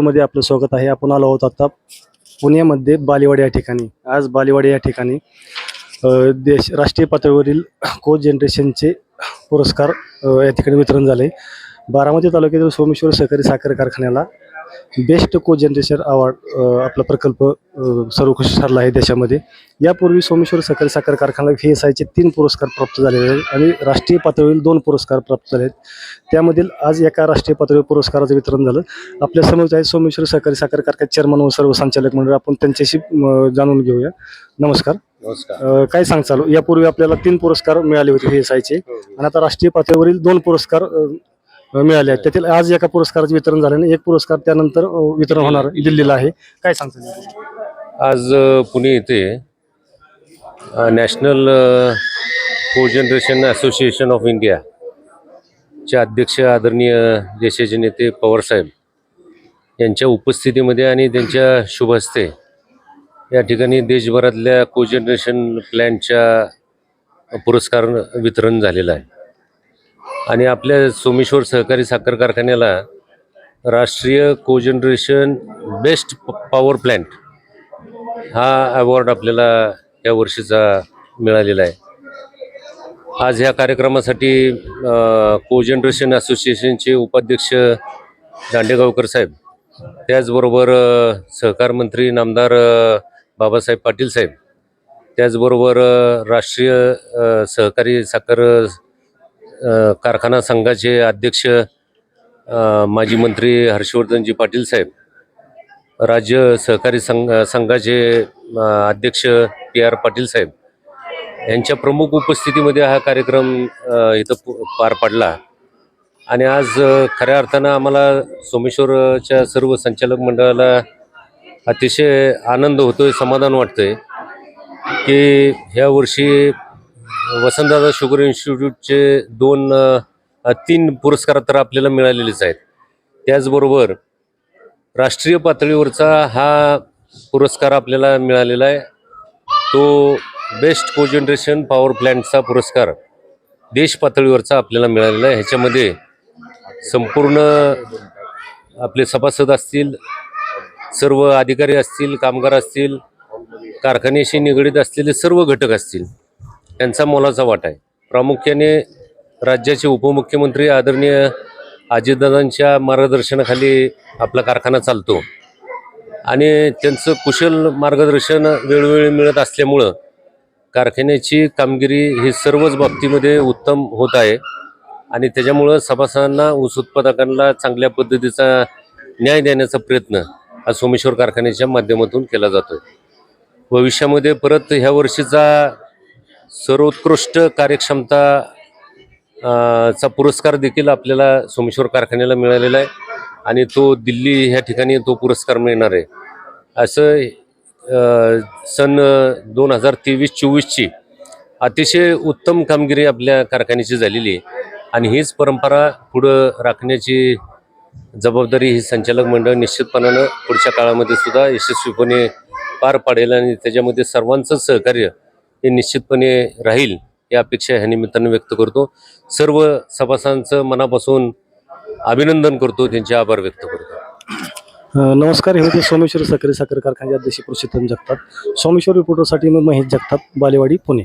मध्ये आपलं स्वागत आहे. आपण आलो आहोत आता पुण्यामध्ये बालेवाडी या ठिकाणी. आज बालेवाडी या ठिकाणी देश राष्ट्रीय पातळीवरील को जनरेशनचे पुरस्कार या ठिकाणी वितरण झाले. बारामती तालुक्यातील सोमेश्वर सहकारी साखर कारखान्याला बेस्ट को जनरेशन अवॉर्ड आपला प्रकल्प अ, सर्वोत्कृष्ट ठरला आहे देशामध्ये. यापूर्वी सोमेश्वर सहकारी साखर कारखान्याला व्ही एस आयचे तीन पुरस्कार प्राप्त झालेले आहेत आणि राष्ट्रीय पातळीवरील दोन पुरस्कार प्राप्त झाले आहेत. त्यामधील आज एका राष्ट्रीय पातळीवर पुरस्काराचं वितरण झालं. आपल्यासमोर आहे सोमेश्वर सहकारी साखर कारखान्यात चेअरमन व सर्व संचालक मंडळ. आपण त्यांच्याशी जाणून घेऊया. नमस्कार. काय सांग चालू यापूर्वी आपल्याला तीन पुरस्कार मिळाले होते व्ही एस आयचे आणि आता राष्ट्रीय पातळीवरील दोन पुरस्कार अ, मिळाले. आहेत त्यातील आज एका पुरस्काराचं वितरण झालं आणि एक पुरस्कार त्यानंतर वितरण होणार दिल्लीला आहे. काय सांगता आज पुणे येथे नॅशनल को जनरेशन असोसिएशन ऑफ इंडिया चे अध्यक्ष आदरणीय देशाचे नेते पवारसाहेब यांच्या उपस्थितीमध्ये आणि त्यांच्या शुभ हस्ते या ठिकाणी देशभरातल्या को जनरेशन प्लॅनच्या पुरस्कार वितरण झालेलं आहे. आणि आपल्या सोमेश्वर सहकारी साखर कारखान्याला राष्ट्रीय cogeneration best power plant हा अवॉर्ड आपल्याला या वर्षीचा मिळालेला आहे. आज ह्या कार्यक्रमासाठी को जनरेशन असोसिएशनचे उपाध्यक्ष दांडेगावकर साहेब त्याचबरोबर सहकार मंत्री नामदार बाबासाहेब पाटील साहेब त्याचबरोबर राष्ट्रीय सहकारी साखर कारखाना संघाचे अध्यक्ष माजी मंत्री हर्षवर्धनजी पाटील साहेब राज्य सहकारी संघ संघाचे अध्यक्ष पी आर पाटील साहेब यांच्या प्रमुख उपस्थितीमध्ये हा कार्यक्रम इथं प- पार पडला. आणि आज खऱ्या अर्थानं आम्हाला सोमेश्वरच्या सर्व संचालक मंडळाला अतिशय आनंद होतोय समाधान वाटतंय की ह्या वर्षी वसंतदादा शुगर इन्स्टिट्यूटचे दोन तीन पुरस्कार तर आपल्याला मिळालेलेच आहेत. त्याचबरोबर राष्ट्रीय पातळीवरचा हा पुरस्कार आपल्याला मिळालेला आहे. तो बेस्ट को जनरेशन पॉवर प्लॅन्टचा पुरस्कार देश पातळीवरचा आपल्याला मिळालेला आहे. ह्याच्यामध्ये संपूर्ण आपले सभासद असतील सर्व अधिकारी असतील कामगार असतील कारखान्याशी निगडीत असलेले सर्व घटक असतील. त्यांचा मोलाचा वाटा आहे. प्रामुख्याने राज्याचे उपमुख्यमंत्री आदरणीय अजितदादांच्या मार्गदर्शनाखाली आपला कारखाना चालतो. आणि त्यांचं कुशल मार्गदर्शन वेळोवेळी मिळत असल्यामुळं कारखान्याची कामगिरी ही सर्वच बाबतीमध्ये उत्तम होत आहे. आणि त्याच्यामुळं सभासदांना ऊस उत्पादकांना चांगल्या पद्धतीचा न्याय देण्याचा प्रयत्न हा सोमेश्वर कारखान्याच्या माध्यमातून केला जातो भविष्यामध्ये परत ह्या वर्षीचा सर्वोत्कृष्ट कार्यक्षमता चा पुरस्कार देखील आपल्याला सोमेश्वर कारखान्याला मिळालेला आहे आणि तो दिल्ली ह्या ठिकाणी तो पुरस्कार मिळणार आहे. असं सन दोन हजार तेवीस चोवीसची अतिशय उत्तम कामगिरी आपल्या कारखान्याची झालेली आहे आणि हीच परंपरा पुढं राखण्याची जबाबदारी ही संचालक मंडळ निश्चितपणानं पुढच्या काळामध्ये सुद्धा यशस्वीपणे पार पाडेल आणि त्याच्यामध्ये सर्वांचंच सहकार्य हे निश्चितपणे राहील या अपेक्षा ह्या निमित्तानं व्यक्त करतो. सर्व सभासदांचं मनापासून अभिनंदन करतो त्यांचे आभार व्यक्त करतो. नमस्कार हे होते सोमेश्वर साखरे साखर कारखान्याचे अध्यक्ष पुरुषोत्तम जगतात सोमेश्वर रिपोर्टरसाठी मी महेश जगताप बालेवाडी पुणे.